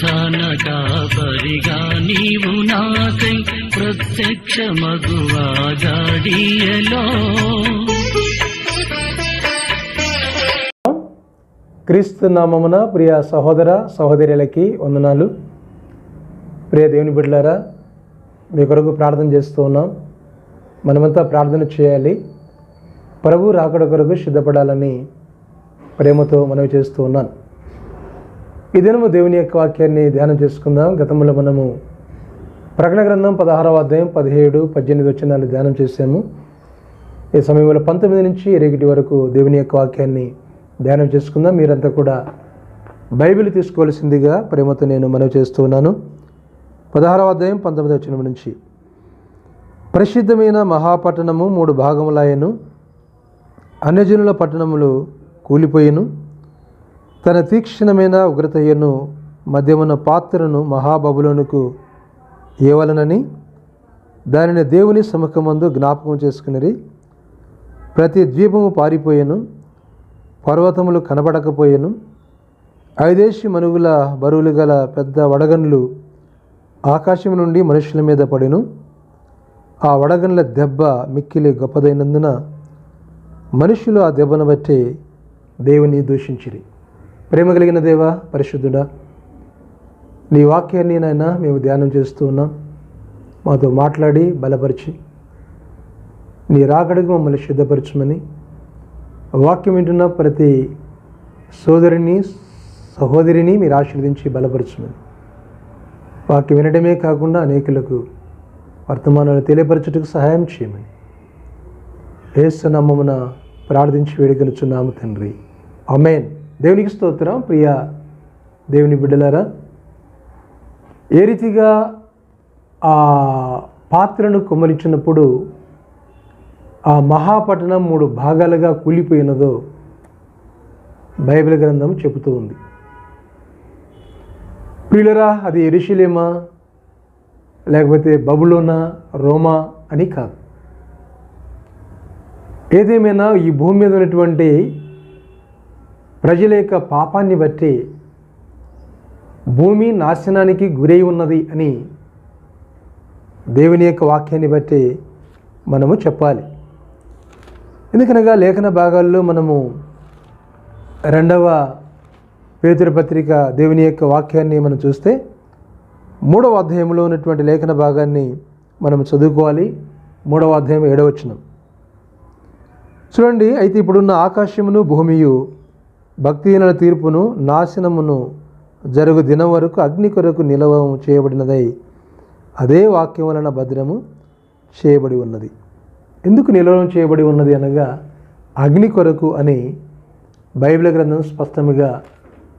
ప్రధాన కాపరిగా నీవు నాకై ప్రత్యక్ష మగువా జాడియలో క్రీస్తు నామమున ప్రియ సహోదర సహోదరులకి వందనాలు. ప్రియ దేవుని బిడ్డలారా మీ కొరకు ప్రార్థన చేస్తూ ఉన్నాం. మనమంతా ప్రార్థన చేయాలి. ప్రభు రాకడ కొరకు సిద్ధపడాలని ప్రేమతో మనవి చేస్తూ ఉన్నాను. ఈ దినము దేవుని యొక్క వాక్యాన్ని ధ్యానం చేసుకుందాం. గతంలో మనము ప్రకటన గ్రంథం పదహారవ అధ్యాయం పదిహేడు పద్దెనిమిది వచ్చినాన్ని ధ్యానం చేశాము. ఈ సమయంలో పంతొమ్మిది నుంచి ఇరవై వరకు దేవుని యొక్క వాక్యాన్ని ధ్యానం చేసుకుందాం. మీరంతా కూడా బైబిల్ తీసుకోవాల్సిందిగా ప్రేమతో నేను మనవి చేస్తూ ఉన్నాను. పదహారవ అధ్యాయం పంతొమ్మిది వచ్చిన నుంచి. ప్రసిద్ధమైన మహాపట్టణము మూడు భాగములాయను అన్యజనుల పట్టణములు కూలిపోయిను తన తీక్షణమైన ఉగ్రతయ్యను మధ్యమున పాత్రను మహాబబులోనుకు ఇవ్వలనని దానిని దేవుని సముఖమందు జ్ఞాపకం చేసుకుని ప్రతి ద్వీపము పారిపోయెను పర్వతములు కనబడకపోయెను. ఐదేశి మనుగుల బరువులు గల పెద్ద వడగన్లు ఆకాశం నుండి మనుషుల మీద పడెను. ఆ వడగన్ల దెబ్బ మిక్కిలి గొప్పదైనందున మనుషులు ఆ దెబ్బను బట్టి దేవుని దూషించిరి. ప్రేమ కలిగిన దేవ పరిశుద్ధుడా నీ వాక్యాన్ని నాయన మేము ధ్యానం చేస్తూ ఉన్నాం. మాతో మాట్లాడి బలపరిచి నీ రాకడికి మమ్మల్ని సిద్ధపరచమని వాక్యం వింటున్న ప్రతి సోదరిని సహోదరిని మీరు ఆశీర్వదించి బలపరచమని. వాక్యం వినడమే కాకుండా అనేకులకు వర్తమానాలు తెలియపరచుటకు సహాయం చేయమని. ఏసునామమున ప్రార్థించి వేడుకలుచున్నాము తండ్రి. అమేన్ దేవునికి స్తోత్రం ప్రియ దేవుని బిడ్డలారా. ఏ రీతిగా ఆ పాత్రను కుమ్మరించినప్పుడు ఆ మహాపట్టణం మూడు భాగాలుగా కూలిపోయినదో బైబిల్ గ్రంథం చెబుతూ ఉంది. ప్రియులరా అది ఎరుషులేమా లేకపోతే బబులోనా రోమా అని కాదు. ఏదేమైనా ఈ భూమి మీద ఉన్నటువంటి ప్రజల యొక్క పాపాన్ని బట్టి భూమి నాశనానికి గురై ఉన్నది అని దేవుని యొక్క వాక్యాన్ని బట్టి మనము చెప్పాలి. ఎందుకనగా లేఖన భాగాల్లో మనము రెండవ పేతురు పత్రిక దేవుని యొక్క వాక్యాన్ని మనం చూస్తే మూడవ అధ్యాయంలో ఉన్నటువంటి లేఖన భాగాన్ని మనం చదువుకోవాలి. మూడవ అధ్యాయం ఏడవచనం చూడండి అయితే ఇప్పుడున్న ఆకాశమును భూమియు భక్తిహీనుల తీర్పును నాశనమును జరుగు దినం వరకు అగ్ని కొరకు నిలవము చేయబడినదై అదే వాక్యం వలన భద్రము చేయబడి ఉన్నది. ఎందుకు నిలవం చేయబడి ఉన్నది అనగా అగ్ని కొరకు అని బైబిల్ గ్రంథం స్పష్టంగా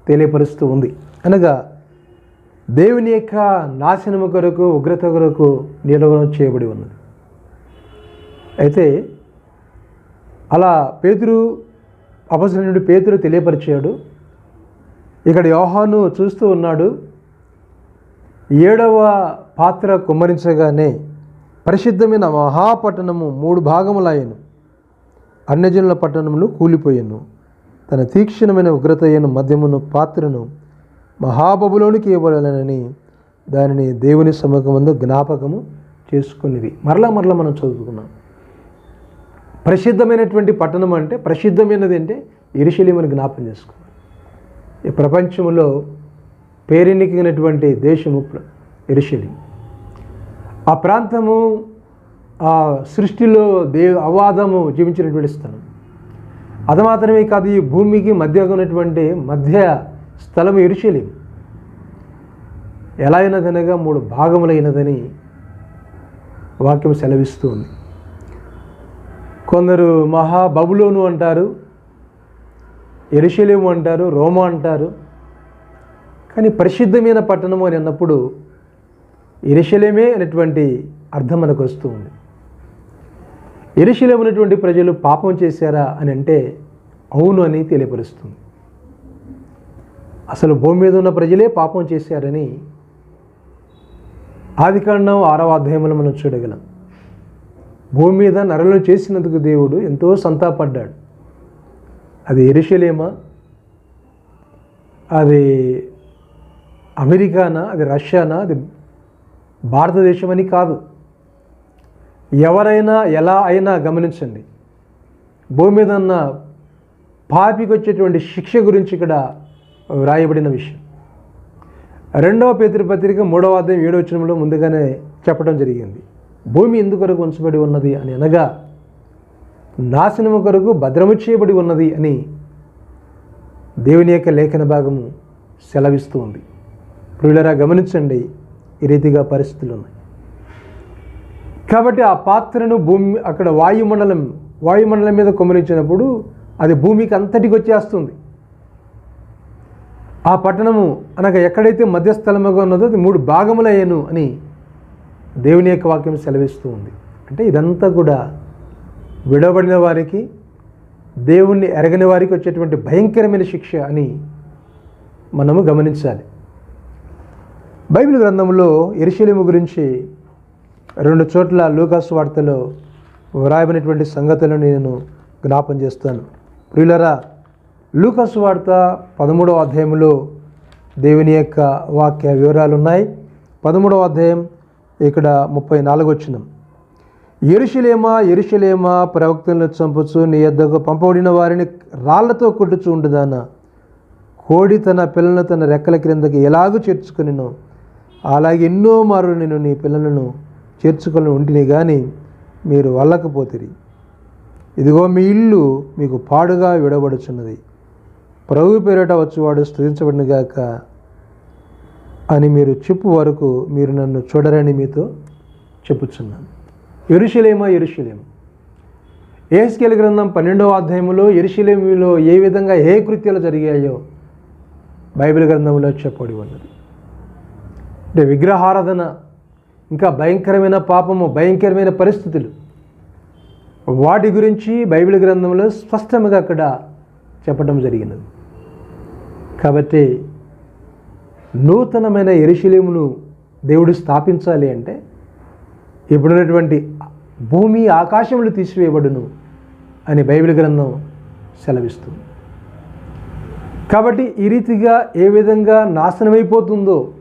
తెలియపరుస్తూ ఉంది. అనగా దేవుని యొక్క నాశనము కొరకు ఉగ్రత కొరకు నిలవనం చేయబడి ఉన్నది. అయితే అలా పేతురు అపజనుడు పేతురు తెలియపరిచాడు. ఇక్కడ యోహాను చూస్తూ ఉన్నాడు. ఏడవ పాత్ర కుమ్మరించగానే పరిశుద్ధమైన మహాపట్టణము మూడు భాగములాయను అన్యజనుల పట్టణములు కూలిపోయాను. తన తీక్షణమైన ఉగ్రతయ్యను మద్యమును పాత్రను మహాబబులోనికి ఇవ్వబడాలని దానిని దేవుని సముఖమందు జ్ఞాపకము చేసుకునేది మరలా మరలా మనం చదువుకున్నాం ప్రసిద్ధమైనటువంటి పట్టణం అంటే ప్రసిద్ధమైనది అంటే ఇరుషలేమని జ్ఞాపం చేసుకోవాలి. ఈ ప్రపంచంలో పేరెన్నికినటువంటి దేశము ప్ర- ఇరుషలేం ఆ ప్రాంతము ఆ సృష్టిలో దే అవాదము జీవించినటువంటి స్థలం. అది మాత్రమే కాదు ఈ భూమికి మధ్య ఉన్నటువంటి మధ్య స్థలం ఇరుషలేం ఎలా అయినదనగా మూడు భాగములైనదని వాక్యం సెలవిస్తూ ఉంది కొందరు మహా బబులోను అంటారు ఎరుషలేము అంటారు రోమా అంటారు. కానీ పరిశుద్ధమైన పట్టణము అని అన్నప్పుడు ఎరుషలేమే అనేటువంటి అర్థం మనకు వస్తూ ఉంది. ఎరుషలేము అనేటువంటి ప్రజలు పాపం చేశారా అని అంటే అవును అని తెలియపరుస్తుంది. అసలు భూమి మీద ఉన్న ప్రజలే పాపం చేశారని ఆదికాండం ఆరవ అధ్యాయంలో మనం చూడగలం. భూమి మీద నరలు చేసినందుకు దేవుడు ఎంతో సంతాపడ్డాడు. అది ఎరుషలేమా? అది అమెరికానా? అది రష్యానా? అది భారతదేశం అని కాదు. ఎవరైనా ఎలా అయినా గమనించండి. భూమి మీద ఉన్న పాపికి వచ్చేటువంటి శిక్ష గురించి ఇక్కడ వ్రాయబడిన విషయం. రెండవ పేతృపత్రిక మూడవ అధ్యాయం ఏడవ వచనంలో ముందుగానే చెప్పడం జరిగింది. భూమి ఎందుకొరకు ఉంచబడి ఉన్నది అని అనగా నాశనము కొరకు భద్రము చేయబడి ఉన్నది అని దేవుని యొక్క లేఖన భాగము సెలవిస్తూ ఉంది. ప్రియులరా గమనించండి ఈ రీతిగా పరిస్థితులు ఉన్నాయి. కాబట్టి ఆ పాత్రను భూమి అక్కడ వాయుమండలం వాయుమండలం మీద కుమరించినప్పుడు అది భూమికి అంతటికి వచ్చేస్తుంది. ఆ పట్టణము అనగా ఎక్కడైతే మధ్యస్థలముగా ఉన్నదో అది మూడు భాగములయ్యను అని దేవుని యొక్క వాక్యం సెలవిస్తూ ఉంది. అంటే ఇదంతా కూడా విడవబడిన వారికి దేవుణ్ణి ఎరగని వారికి వచ్చేటువంటి భయంకరమైన శిక్ష అని మనము గమనించాలి. బైబిల్ గ్రంథంలో ఎరుశలేము గురించి రెండు చోట్ల లూకాస్ వార్తలో వ్రాయబడినటువంటి సంగతులను నేను జ్ఞాపం చేస్తాను. ప్రియులరా లూకాసు వార్త పదమూడవ అధ్యాయంలో దేవుని యొక్క వాక్య వివరాలు ఉన్నాయి పదమూడవ అధ్యాయం ఇక్కడ ముప్పై నాలుగు వచ్చిన. ఎరుషులేమా ఎరుషులేమా ప్రవక్తలను చంపుచు నీ యొద్దకు పంపబడిన వారిని రాళ్ళతో కొట్టుచు ఉండుదానా? కోడి తన పిల్లలను తన రెక్కల క్రిందకి ఎలాగూ చేర్చుకునినో అలాగే ఎన్నో మారు నేను నీ పిల్లలను చేర్చుకొని ఉంటిని కానీ మీరు వల్లకపోతిరి. ఇదిగో మీ ఇల్లు మీకు పాడుగా విడబడుచున్నది. ప్రభు పేరిట వచ్చేవాడు స్థుతించబడిన గాక అని మీరు చెప్పు వరకు మీరు నన్ను చూడరని మీతో చెప్పుచున్నాను. ఎరుషలేమా ఎరుషలేము ఏస్కేల్ గ్రంథం పన్నెండవ అధ్యాయంలో ఎరుషలేములో ఏ విధంగా ఏ కృత్యాలు జరిగాయో బైబిల్ గ్రంథంలో చెప్పబడి ఉన్నది. అంటే విగ్రహారాధన ఇంకా భయంకరమైన పాపము భయంకరమైన పరిస్థితులు. వాటి గురించి బైబిల్ గ్రంథంలో స్పష్టంగా అక్కడ చెప్పడం జరిగినది. కాబట్టి నూతనమైన ఎరుశలేమును దేవుడు స్థాపించాలి అంటే ఇప్పుడున్నటువంటి భూమి ఆకాశములు తీసివేయబడును అని బైబిల్ గ్రంథం సెలవిస్తుంది. కాబట్టి ఈ రీతిగా ఏ విధంగా నాశనమైపోతుందో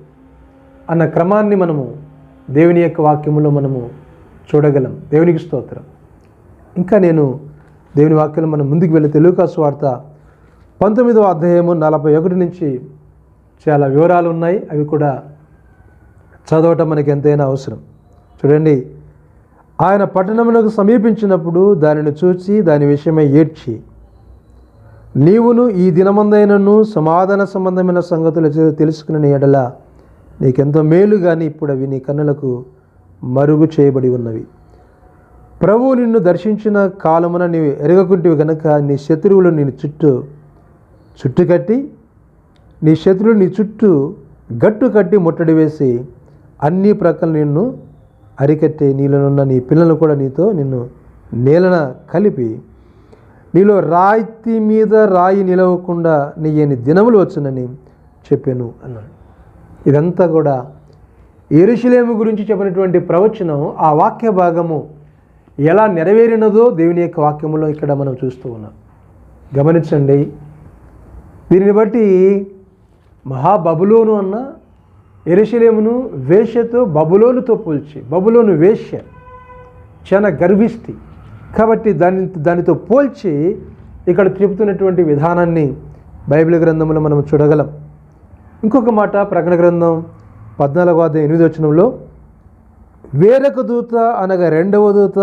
అన్న క్రమాన్ని మనము దేవుని యొక్క వాక్యములో మనము చూడగలం. దేవునికి స్తోత్రం. ఇంకా నేను దేవుని వాక్యంలో మనం ముందుకు వెళ్ళి తెలుగు వార్త పంతొమ్మిదవ అధ్యాయము నలభై ఒకటి నుంచి చాలా వివరాలు ఉన్నాయి. అవి కూడా చదవటం మనకి ఎంతైనా అవసరం. చూడండి ఆయన పట్టణమునకు సమీపించినప్పుడు దానిని చూచి దాని విషయమై ఏడ్చి నీవును ఈ దినమందైనను సమాధాన సంబంధమైన సంగతులు తె- తెలుసుకుని ఎడల నీకెంతో మేలు కానీ ఇప్పుడు అవి నీ కన్నులకు మరుగు చేయబడి ఉన్నవి. ప్రభువు నిన్ను దర్శించిన కాలమున నీవు ఎరగకుంటివి కనుక నీ శత్రువులు నిన్ను చుట్టూ చుట్టుకట్టి నీ శత్రులు నీ చుట్టూ గట్టు కట్టి ముట్టడి వేసి అన్ని ప్రక్కలు నిన్ను అరికట్టి నీలోనున్న నీ పిల్లలు కూడా నీతో నిన్ను నేలన కలిపి నీలో రాయితీ మీద రాయి నిలవకుండా నీ ఎన్ని దినములు వచ్చునని చెప్పాను అన్నాడు. ఇదంతా కూడా ఎరుశలేము గురించి చెప్పినటువంటి ప్రవచనం ఆ వాక్య భాగము ఎలా నెరవేరినదో దేవుని యొక్క వాక్యములో ఇక్కడ మనం చూస్తూ ఉన్నాం. గమనించండి. దీనిని బట్టి మహాబబులోను అన్న ఎరుశలేమును వేష్యతో బబులోనుతో పోల్చి బబులోను వేష్య చాలా గర్విష్టి. కాబట్టి దాని దానితో పోల్చి ఇక్కడ చెబుతున్నటువంటి విధానాన్ని బైబిల్ గ్రంథంలో మనం చూడగలం. ఇంకొక మాట ప్రకటన గ్రంథం పద్నాలుగో అధ్యాయ ఎనిమిది వచనంలో వేరొక దూత అనగా రెండవ దూత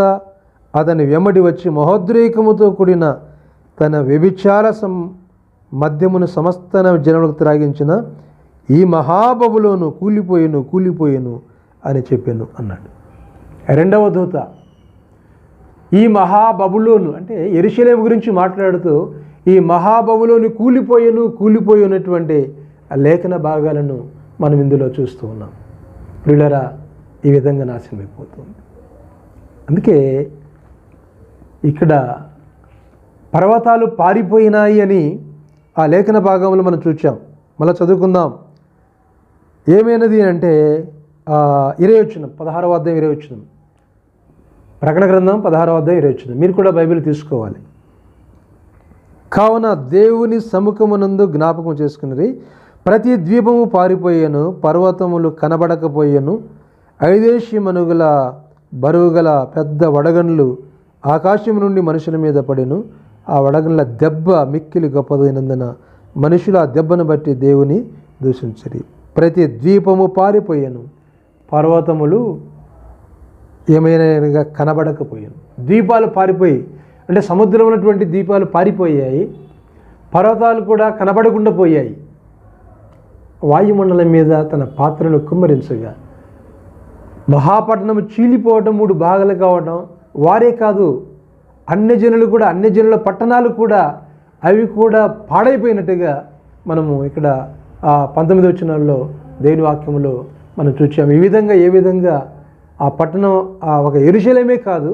అతని వెంబడి వచ్చి మహోద్రేకముతో కూడిన తన వ్యభిచార సం మద్యమును సమస్త జనములకు త్రాగించిన ఈ మహాబబులోను కూలిపోయేను కూలిపోయేను అని చెప్పాను అన్నాడు. రెండవ దూత ఈ మహాబబులోను అంటే ఎరుశలేము గురించి మాట్లాడుతూ ఈ మహాబబులోని కూలిపోయేను కూలిపోయినటువంటి లేఖన భాగాలను మనం ఇందులో చూస్తూ ఉన్నాం. ప్రియులరా ఈ విధంగా నాశనమైపోతుంది అందుకే ఇక్కడ పర్వతాలు పారిపోయినాయి అని ఆ లేఖన భాగంలో మనం చూచాం. మళ్ళీ చదువుకుందాం. ఏమైనది అంటే ఇరవై వచ్చిన పదహారవ అధ్యాయం ఇరవై వచ్చిన ప్రకటన గ్రంథం పదహారవ అధ్యాయం ఇరవై వచ్చిన మీరు కూడా బైబిల్ తీసుకోవాలి. కావున దేవుని సముఖమునందు జ్ఞాపకం చేసుకున్నది ప్రతి ద్వీపము పారిపోయాను పర్వతములు కనబడకపోయాను ఐదేశి మనుగుల బరువుగల పెద్ద వడగండ్లు ఆకాశం నుండి మనుషుల మీద పడెను ఆ వడగండ్ల దెబ్బ మిక్కిలి గొప్పదైనందున మనుషులు ఆ దెబ్బను బట్టి దేవుని దూషించరి. ప్రతి ద్వీపము పారిపోయాను. పర్వతములు ఏమైనా కనబడకపోయాను. ద్వీపాలు పారిపోయి అంటే సముద్రం ఉన్నటువంటి ద్వీపాలు పారిపోయాయి. పర్వతాలు కూడా కనబడకుండా పోయాయి. వాయుమండలం మీద తన పాత్రను కుమ్మరించగా మహాపట్నం చీలిపోవడం మూడు భాగాలు కావడం వారే కాదు అన్యజనులు కూడా అన్యజనుల పట్టణాలు కూడా అవి కూడా పాడైపోయినట్టుగా మనము ఇక్కడ ఆ పంతొమ్మిది వచ్చినాల్లో దేవుని వాక్యంలో మనం చూచాము. ఈ విధంగా ఏ విధంగా ఆ పట్టణం ఒక ఎరుశలేమే కాదు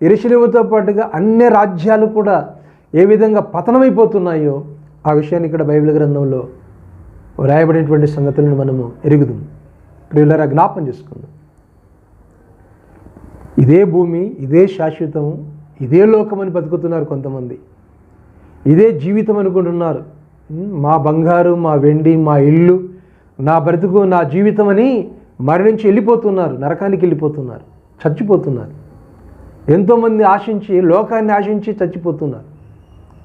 ఎరుశలేముతో పాటుగా అన్ని రాజ్యాలు కూడా ఏ విధంగా పతనమైపోతున్నాయో ఆ విషయాన్ని ఇక్కడ బైబిల్ గ్రంథంలో వ్రాయబడినటువంటి సంగతులను మనము ఎరుగుదాం ప్రియులరా జ్ఞాపం చేసుకుందాం. ఇదే భూమి ఇదే శాశ్వతం ఇదే లోకమని బతుకుతున్నారు కొంతమంది. ఇదే జీవితం అనుకుంటున్నారు. మా బంగారు మా వెండి మా ఇల్లు నా బ్రతుకు నా జీవితం అని మరణించి వెళ్ళిపోతున్నారు నరకానికి వెళ్ళిపోతున్నారు చచ్చిపోతున్నారు. ఎంతోమంది ఆశించి లోకాన్ని ఆశించి చచ్చిపోతున్నారు.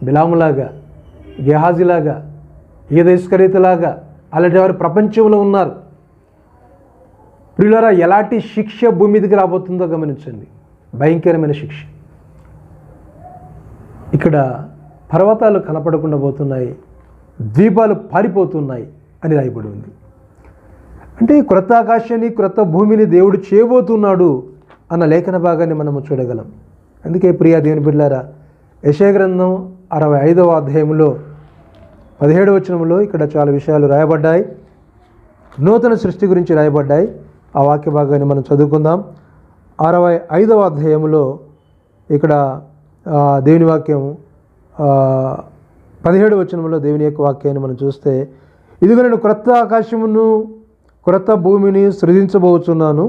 బిలాములాగా గెహాజీలాగా ఈదైస్కరితలాగా అలాంటి వారు ప్రపంచంలో ఉన్నారు. ప్రియులరా ఎలాంటి శిక్ష భూమి మీదకి రాబోతుందో గమనించండి. భయంకరమైన శిక్ష. ఇక్కడ పర్వతాలు కనపడకుండా పోతున్నాయి ద్వీపాలు పారిపోతున్నాయి అని రాయబడి ఉంది. అంటే క్రొత్త ఆకాశాన్ని క్రొత్త భూమిని దేవుడు చేయబోతున్నాడు అన్న లేఖన భాగాన్ని మనము చూడగలం. అందుకే ప్రియా దేవుని బిడ్డారా యశగ్రంథం అరవై ఐదవ అధ్యాయంలో పదిహేడు వచనంలో ఇక్కడ చాలా విషయాలు రాయబడ్డాయి. నూతన సృష్టి గురించి రాయబడ్డాయి. ఆ వాక్య భాగాన్ని మనం చదువుకుందాం. అరవై ఐదవ అధ్యాయంలో ఇక్కడ దేవుని వాక్యం పదిహేడు వచనంలో దేవుని యొక్క వాక్యాన్ని మనం చూస్తే ఇదిగో నేను క్రొత్త ఆకాశమును క్రొత్త భూమిని సృజించబోతున్నాను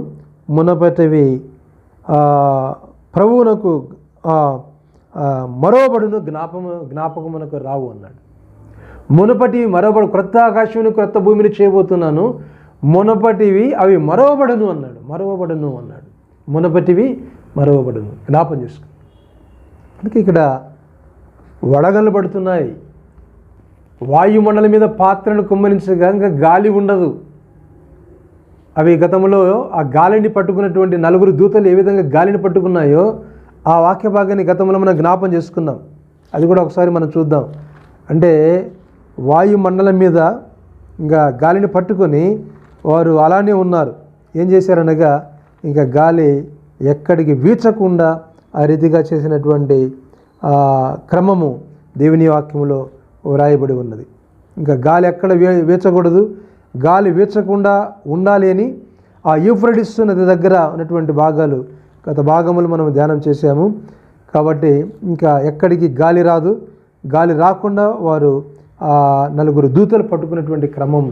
మునపటివి ప్రభువునకు మరోబడును జ్ఞాపము జ్ఞాపకమునకు రావు అన్నాడు. మునపటివి మరోబడు క్రొత్త ఆకాశమును క్రొత్త భూమిని చేయబోతున్నాను మునపటివి అవి మరవబడును అన్నాడు మరవబడును అన్నాడు. మునపటివి మరవబడును జ్ఞాపం చేసుకో. అందుకే ఇక్కడ వడగళ్ళు పడుతున్నాయి. వాయుమండలం మీద పాత్రను కుమ్మరించగా ఇంకా గాలి ఉండదు. అవి గతంలో ఆ గాలిని పట్టుకున్నటువంటి నలుగురు దూతలు ఏ విధంగా గాలిని పట్టుకున్నాయో ఆ వాక్య భాగాన్ని గతంలో మనం జ్ఞాపం చేసుకున్నాం అది కూడా ఒకసారి మనం చూద్దాం. అంటే వాయుమండలం మీద ఇంకా గాలిని పట్టుకొని వారు అలానే ఉన్నారు. ఏం చేశారనగా ఇంకా గాలి ఎక్కడికి వీచకుండా ఆ రీతిగా చేసినటువంటి క్రమము దేవుని వాక్యములో వ్రాయబడి ఉన్నది. ఇంకా గాలి ఎక్కడ వే వీచకూడదు. గాలి వీచకుండా ఉండాలి అని ఆ యూఫ్రడిస్ నది దగ్గర ఉన్నటువంటి భాగాలు గత భాగములు మనం ధ్యానం చేశాము. కాబట్టి ఇంకా ఎక్కడికి గాలి రాదు. గాలి రాకుండా వారు నలుగురు దూతలు పట్టుకున్నటువంటి క్రమం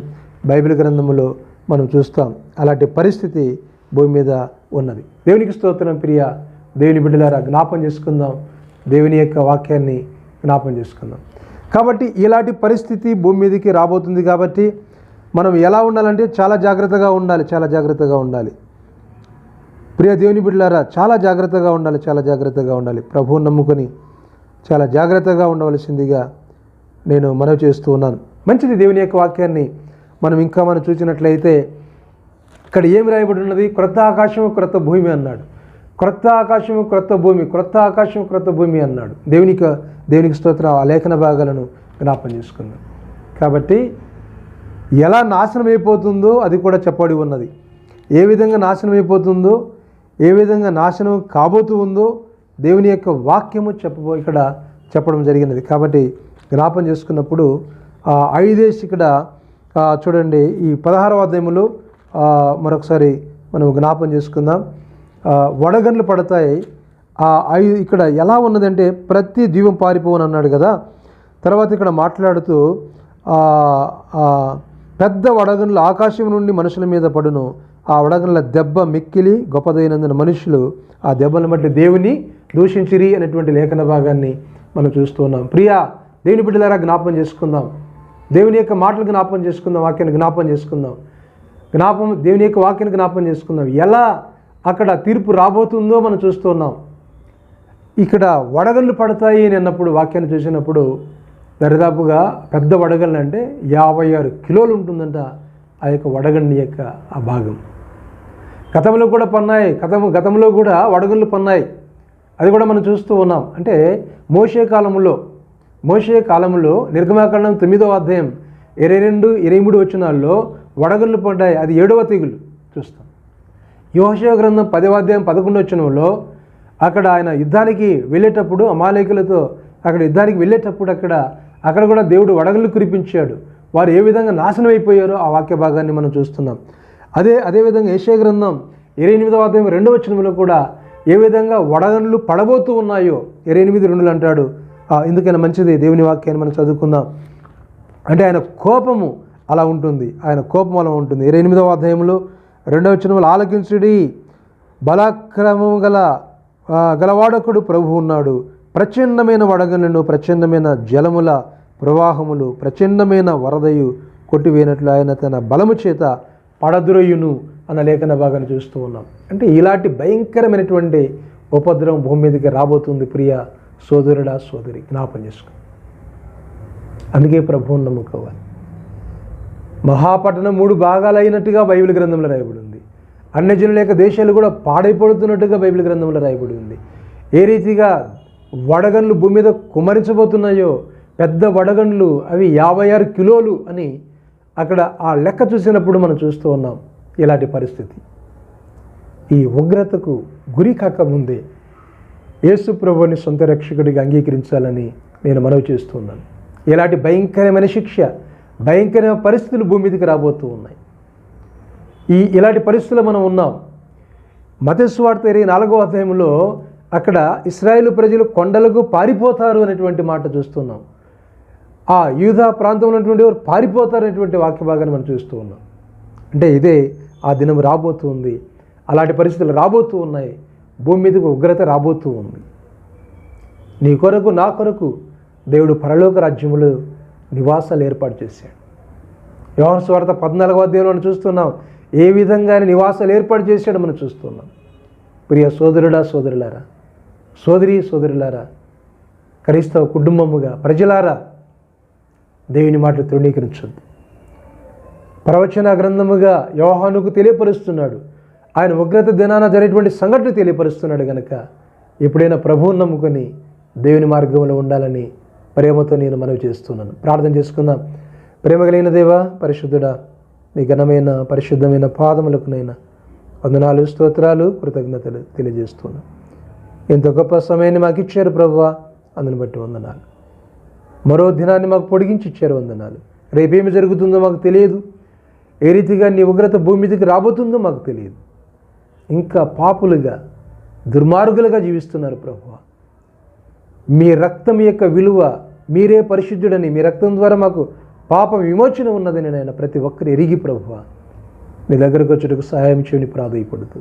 బైబిల్ గ్రంథములో మనం చూస్తాం. అలాంటి పరిస్థితి భూమి మీద ఉన్నది. దేవునికి స్తోత్రం ప్రియ దేవుని బిడ్డలారా జ్ఞాపం చేసుకుందాం. దేవుని యొక్క వాక్యాన్ని జ్ఞాపం చేసుకుందాం. కాబట్టి ఇలాంటి పరిస్థితి భూమి మీదకి రాబోతుంది కాబట్టి మనం ఎలా ఉండాలంటే చాలా జాగ్రత్తగా ఉండాలి చాలా జాగ్రత్తగా ఉండాలి. ప్రియ దేవుని బిడ్డలారా చాలా జాగ్రత్తగా ఉండాలి చాలా జాగ్రత్తగా ఉండాలి. ప్రభువుని నమ్ముకొని చాలా జాగ్రత్తగా ఉండవలసిందిగా నేను మనవి చేస్తూ ఉన్నాను. మంచిది దేవుని యొక్క వాక్యాన్ని మనం ఇంకా మనం చూసినట్లయితే ఇక్కడ ఏమి రాయబడి ఉన్నది? క్రొత్త ఆకాశం క్రొత్త భూమి అన్నాడు. క్రొత్త ఆకాశము క్రొత్త భూమి క్రొత్త ఆకాశం క్రొత్త భూమి అన్నాడు. దేవునికి దేవునికి స్తోత్ర ఆ లేఖన భాగాలను జ్ఞాపం చేసుకుందాం. కాబట్టి ఎలా నాశనం అయిపోతుందో అది కూడా చెప్పబడి ఉన్నది. ఏ విధంగా నాశనం అయిపోతుందో ఏ విధంగా నాశనం కాబోతూ ఉందో దేవుని యొక్క వాక్యము చెప్పబో ఇక్కడ చెప్పడం జరిగినది. కాబట్టి జ్ఞాపం చేసుకున్నప్పుడు ఐదేసి ఇక్కడ చూడండి ఈ పదహారవ అధ్యాయంలో మరొకసారి మనం జ్ఞాపం చేసుకుందాం. వడగండ్లు పడతాయి. ఆ ఐదు ఇక్కడ ఎలా ఉన్నదంటే ప్రతి దీపం పారిపోవని అన్నాడు కదా. తర్వాత ఇక్కడ మాట్లాడుతూ పెద్ద వడగండ్లు ఆకాశం నుండి మనుషుల మీద పడును. ఆ వడగండ్ల దెబ్బ మిక్కిలి గొప్పదైనందున మనుషులు ఆ దెబ్బను బట్టి దేవుని దూషించిరి అనేటువంటి లేఖన భాగాన్ని మనం చూస్తున్నాం ప్రియా దేవుని బిడ్డలారా జ్ఞాపం చేసుకుందాం. దేవుని యొక్క మాటలు జ్ఞాపం చేసుకుందాం వాక్యాన్ని జ్ఞాపం చేసుకుందాం. జ్ఞాపం దేవుని యొక్క వాక్యాన్ని జ్ఞాపం చేసుకుందాం. ఎలా? అక్కడ తీర్పు రాబోతుందో మనం చూస్తున్నాం. ఇక్కడ వడగళ్ళు పడతాయి అని అన్నప్పుడు వాక్యాన్ని చూసినప్పుడు దరిదాపుగా పెద్ద వడగళ్ళు అంటే యాభై ఆరు కిలోలు ఉంటుందంట ఆ యొక్క వడగండి యొక్క ఆ భాగం. గతంలో కూడా పన్నాయి గతం గతంలో కూడా వడగళ్ళు పన్నాయి. అది కూడా మనం చూస్తూ ఉన్నాం. అంటే మోషే కాలంలో మోషే కాలంలో నిర్గమాకాండం తొమ్మిదవ అధ్యాయం ఇరవై రెండు ఇరవై మూడు వచ్చినాల్లో వడగళ్ళు పడ్డాయి. అది ఏడవ తెగులు చూస్తాం. యోహశివ గ్రంథం పదివాధ్యాయం పదకొండు అక్కడ ఆయన యుద్ధానికి వెళ్ళేటప్పుడు అమాలేకులతో అక్కడ యుద్ధానికి వెళ్ళేటప్పుడు అక్కడ అక్కడ కూడా దేవుడు వడగళ్ళు కురిపించాడు. వారు ఏ విధంగా నాశనం అయిపోయారో ఆ వాక్య భాగాన్ని మనం చూస్తున్నాం. అదే అదేవిధంగా ఏషియా గ్రంథం ఇరవై ఎనిమిదవ అధ్యాయం రెండవ వచనంలో కూడా ఏ విధంగా వడగండ్లు పడబోతూ ఉన్నాయో ఇరవై ఎనిమిది రెండులు అంటాడు. ఎందుకైనా మంచిది దేవుని వాక్యాన్ని మనం చదువుకుందాం. అంటే ఆయన కోపము అలా ఉంటుంది. ఆయన కోపం అలా ఉంటుంది. ఇరవై ఎనిమిదవ అధ్యాయంలో రెండవ వచనంలో ఆలకించుడి. బలాక్రమము గల ఆ, గలవాడకుడు ప్రభు ఉన్నాడు. ప్రచండమైన వడగలను ప్రచండమైన జలముల ప్రవాహములు ప్రచండమైన వరదయు కొట్టివేయనట్లు ఆయన తన బలము చేత పడదురయును అన్న లేఖన భాగాన్ని చూస్తూ ఉన్నాం. అంటే ఇలాంటి భయంకరమైనటువంటి ఉపద్రవం భూమి మీదకి రాబోతుంది ప్రియ సోదరుడా సోదరి జ్ఞాపం చేసుకో. అందుకే ప్రభువుని నమ్ముకోవాలి. మహాపట్టణం మూడు భాగాలైనట్టుగా బైబిల్ గ్రంథంలో రాయబడి ఉంది అన్యజనుల యొక్క దేశాలు కూడా పాడైపడుతున్నట్టుగా బైబిల్ గ్రంథంలో రాయబడి ఉంది ఏ రీతిగా వడగండ్లు భూమి మీద కుమరించబోతున్నాయో పెద్ద వడగండ్లు అవి యాభై ఆరు కిలోలు అని అక్కడ ఆ లెక్క చూసినప్పుడు మనం చూస్తూ ఉన్నాం. ఇలాంటి పరిస్థితి. ఈ ఉగ్రతకు గురి కాకముందే యేసు ప్రభుని సొంత రక్షకుడిగా అంగీకరించాలని నేను మనవి చేస్తున్నాను ఇలాంటి భయంకరమైన శిక్ష భయంకరమైన పరిస్థితులు భూమి మీదకి రాబోతూ ఉన్నాయి. ఈ ఇలాంటి పరిస్థితులు మనం ఉన్నాం. మతస్వార్త ఇరవై నాలుగో అధ్యాయంలో అక్కడ ఇస్రాయేల్ ప్రజలు కొండలకు పారిపోతారు అనేటువంటి మాట చూస్తున్నాం. ఆ యూధా ప్రాంతంలో ఉన్నటువంటి వారు పారిపోతారు అనేటువంటి వాక్య భాగాన్ని మనం చూస్తూ ఉన్నాం. అంటే ఇదే ఆ దినం రాబోతుంది అలాంటి పరిస్థితులు రాబోతూ ఉన్నాయి. భూమి మీదకు ఉగ్రత రాబోతూ ఉంది. నీ కొరకు నా కొరకు దేవుడు పరలోక రాజ్యములు నివాసాలు ఏర్పాటు చేశాడు. యోహన స్వార్థ పద్నాలుగో అధ్యాయంలో మనం చూస్తున్నాం ఏ విధంగా నివాసాలు ఏర్పాటు చేశాడు మనం చూస్తున్నాం. ప్రియ సోదరుడా సోదరులారా సోదరి సోదరులారా క్రైస్తవ కుటుంబముగా ప్రజలారా దేవుని మాటలు తృణీకరించొద్దు. ప్రవచన గ్రంథముగా యోహానుకు తెలియపరుస్తున్నాడు. ఆయన ఉగ్రత దినాన జరిగేటువంటి సంఘటన తెలియపరుస్తున్నాడు కనుక ఎప్పుడైనా ప్రభువుని నమ్ముకొని దేవుని మార్గంలో ఉండాలని ప్రేమతో నేను మనవి చేస్తున్నాను. ప్రార్థన చేసుకుందాం. ప్రేమ కలిగిన దేవా పరిశుద్ధుడా మీ ఘనమైన పరిశుద్ధమైన పాదములకునైనా వందనాలు స్తోత్రాలు కృతజ్ఞతలు తెలియజేస్తున్నాను ఇంత గొప్ప సమయాన్ని మాకు ఇచ్చారు ప్రభువా అందుని బట్టి వందనాలు. మరో దినాన్ని మాకు పొడిగించి ఇచ్చారు వందనాలు. రేపేమి జరుగుతుందో మాకు తెలియదు. ఏ రీతిగా నీ ఉగ్రత భూమి మీదకి రాబోతుందో మాకు తెలియదు. ఇంకా పాపులుగా దుర్మార్గులుగా జీవిస్తున్నారు ప్రభు మీ రక్తం యొక్క విలువ మీరే పరిశుద్ధుడని మీ రక్తం ద్వారా మాకు పాప విమోచన ఉన్నదని నాయన ప్రతి ఒక్కరు ఎరిగి ప్రభువ. నీ దగ్గరకు వచ్చేటకు సహాయం చేయని ప్రాధాయపడుతూ.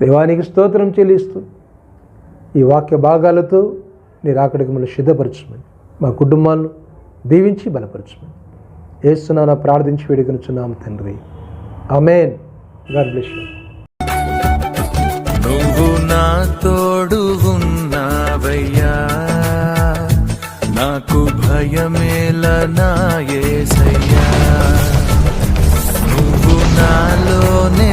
దేవానికి స్తోత్రం చెల్లిస్తూ ఈ వాక్య భాగాలతో నీ అక్కడికి మళ్ళీ సిద్ధపరచమని మా కుటుంబాలను దీవించి బలపరచమని. ఏస్తున్నాన ప్రార్థించి వేడుకొనుచున్నాము తండ్రి. Amen God bless you. నువ్వు నా తోడు ఉన్నావయ్యా. నాకు భయమేల నా యేసయ్యా నువ్వు నాలోనే